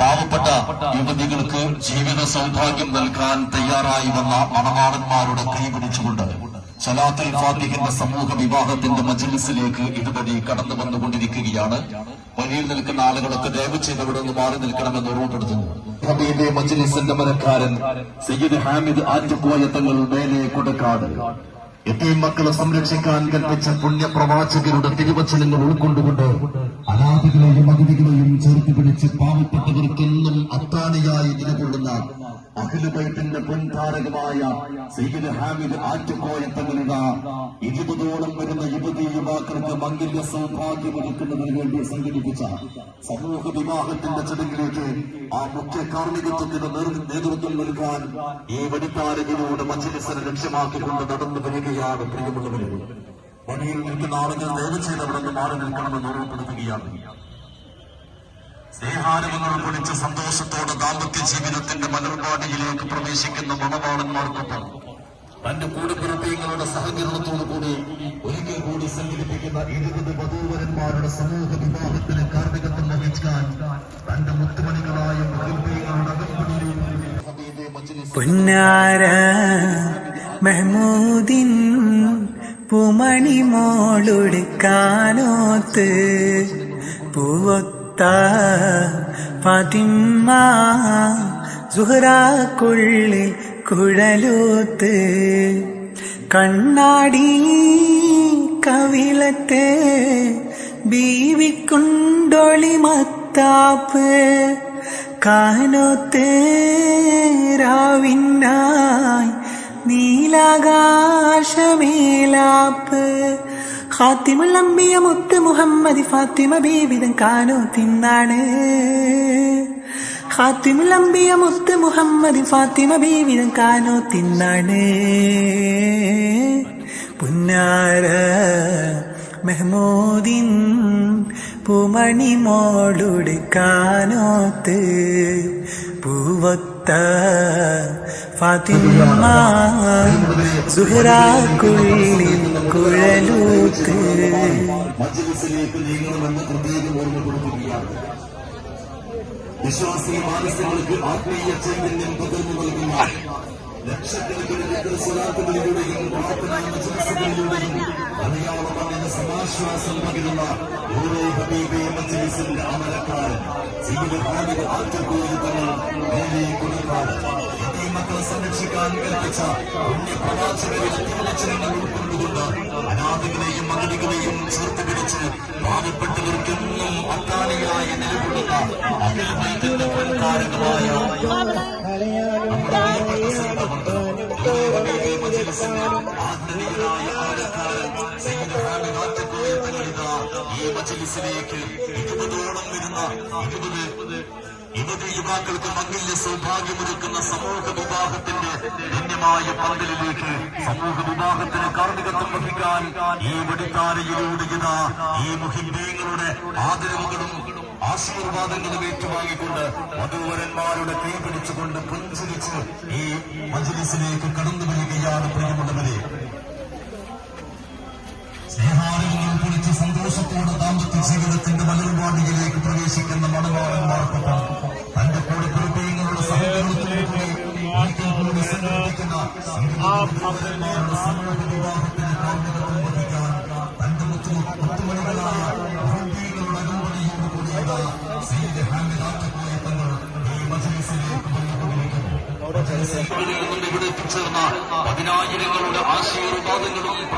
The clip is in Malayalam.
പാവപ്പെട്ട യുവതികൾക്ക് ജീവിത സൗഭാഗ്യം നൽകാൻ തയ്യാറായി വന്ന മണവാളന്മാരുടെ കൈപിടിച്ചുകൊണ്ട് സലാത്തുൽ ഫാത്തിഹിന്റെ സമൂഹ വിവാഹത്തിന്റെ മജ്ലിസിലേക്ക് ഇതുവഴി കടന്നു വന്നുകൊണ്ടിരിക്കുകയാണ്. വഴിയിൽ നിൽക്കുന്ന ആളുകളൊക്കെ ദയവ് ചെയ്ത് ഇവിടെ നിന്ന് മാറി നിൽക്കണമെന്ന് ഓർമ്മപ്പെടുത്തുന്നു ഹബീബെ മജ്ലിസിന്റെ മരക്കാരൻ സയ്യിദ് ഹാമിദ് ആറ്റുകോയ തങ്ങൾ മേലെ കൊടുക്കാട്. എത്രയും മക്കളെ സംരക്ഷിക്കാൻ കൽപ്പിച്ച പുണ്യപ്രവാചകരുടെ തിരുവചനങ്ങൾ ഉൾക്കൊണ്ടുകൊണ്ട് അനാഥകളെയും അതിഥികളെയും ചേർത്ത് പിടിച്ച് പാവപ്പെട്ടവർക്കെന്നും അത്താണിയായി നിലകൊള്ളുന്ന അഖിലുബൈത്തിന്റെ പൊൻതാരകമായ സയ്യിദ് ഹാമിദ് ആറ്റുകോയ തങ്ങളുടെ ഇരുപതോളം വരുന്ന യുവതി യുവാക്കൾക്ക് മംഗല്യ സൗഭാഗ്യമൊരുക്കുന്നതിന് വേണ്ടി സംഘടിപ്പിച്ച സമൂഹ വിവാഹത്തിന്റെ ചടങ്ങിലേക്ക് ആ മുഖ്യ കാർമ്മികത്വത്തിന് നേതൃ- നേതൃത്വം നൽകാൻ ഈ വനിതാരകരോട് മജലിസിനെ ലക്ഷ്യമാക്കിക്കൊണ്ട് നടന്നു വരികയാണ് പ്രിയമുള്ളവരെ. വഴിയിൽ നിൽക്കുന്ന ആളുകൾ ദയവ് ചെയ്ത് അവിടെ നിന്ന് മാറി നിൽക്കണമെന്ന് ഓർമ്മപ്പെടുത്തുകയാണ്. സ്നേഹാനുഭവങ്ങൾ പൊളിച്ച് സന്തോഷത്തോടെ ദാമ്പത്യ ജീവിതത്തിന്റെ മലർപാടിയിലേക്ക് പ്രവേശിക്കുന്ന മണവാളന്മാർക്കൊപ്പം തന്റെ കൂടപ്പിറപ്പിയങ്ങളുടെ സഹകരണത്തോടു കൂടി ഒരിക്കൽ കൂടി സംഘടിപ്പിക്കുന്ന ഇരുപത് വധൂവരന്മാരുടെ സമൂഹ വിവാഹത്തിന് കാർമ്മികത്വം വഹിക്കാൻ തന്റെ മുത്തുമണികളായ പുന്നാര മെഹ്മൂദിൻ പൂമണി മോളൊടുക്കാനോത്ത് കാനോത്ത് പൂവൊത്ത ഫാത്തിമ്മ സുഹറാക്കുള്ളിൽ കുഴലൂത്ത് കണ്ണാടി കവിളത്തെ ബീവിക്കുണ്ടൊളി മത്താപ്പ് കാനോത്തേരാവിനായി നീലാകാശമേലാപ്പ് ഹാത്തിമുൽ അമ്പിയ മുത്ത് മുഹമ്മദ് ഫാത്തിമ ബീവിതം കാനോ തിന്നാണ്. ഹാത്തിമുൽ അമ്പിയ മുത്ത് മുഹമ്മദ് ഫാത്തിമ ബീവിതം കാനോ തിന്നാണ്. പുന്നാര മെഹ്മൂദിൻ പൂമണി മോളുടെ കാനോത്ത് പൂവത്ത ഫാത്തിമ സുഹറാക്കുള്ളിൽ മജ്ലിസിലേക്ക് നീങ്ങണമെന്ന് പ്രത്യേകം ഓർമ്മപ്പെടുത്തുകയാണ് വിശ്വാസി മാനസങ്ങൾക്ക് ആത്മീയ ചൈതന്യം പകർന്നു നൽകുന്ന ലക്ഷക്കണക്കിന് സ്വലാത്തുകളിലൂടെയും പ്രാർത്ഥനാ സമാശ്വാസം പകരുന്ന ഓരോ ഹബീബെ മജ്ലിസിന്റെ അമലക്കാരൻ ജീവിത ഹാദിക ആറ്റക്കൂരുത്തങ്ങൾ സംരക്ഷിക്കാൻ കൽപ്പിച്ച പുണ്യപ്രവാചകരുടെ തിരുവചനങ്ങൾ ഉൾക്കൊണ്ടുകൊണ്ട് അനാഥകളെയും മകളികളെയും പിടിച്ച് പാവപ്പെട്ടവർക്കെന്നും അത്താണിയായി നിലകൊള്ളുന്ന അഖിൽ വൈദ്യുത പൊൻകാരകമായ ആദരണീയനായ ആലക്കാരൻ ഈ മജലിസിലേക്ക് ഇരുപതോളം വരുന്ന ഇരുപത് യുവതി യുവാക്കൾക്ക് മംഗല്യ സൗഭാഗ്യമൊരുക്കുന്ന സമൂഹ വിവാഹത്തിന്റെ ധന്യമായ പന്തലിലേക്ക് സമൂഹ വിവാഹത്തിന് കാർമ്മികത്വം വഹിക്കാൻ ഈ വടിത്താരയിലൂടെ ഇതാ ഈ മുഹിന്ദീങ്ങളുടെ ആദരവുകളും ആശീർവാദങ്ങളും ഏറ്റുവാങ്ങിക്കൊണ്ട് വധൂവരന്മാരുടെ കൈ പിടിച്ചുകൊണ്ട് പുഞ്ചിരിച്ച് ഈ മജ്ലിസിലേക്ക് കടന്നു വരികയാണ് പ്രിയമുള്ളവരെ. ഇവിടെ എത്തിച്ചേർന്ന പതിനായിരങ്ങളുടെ ആശീർവാദങ്ങളും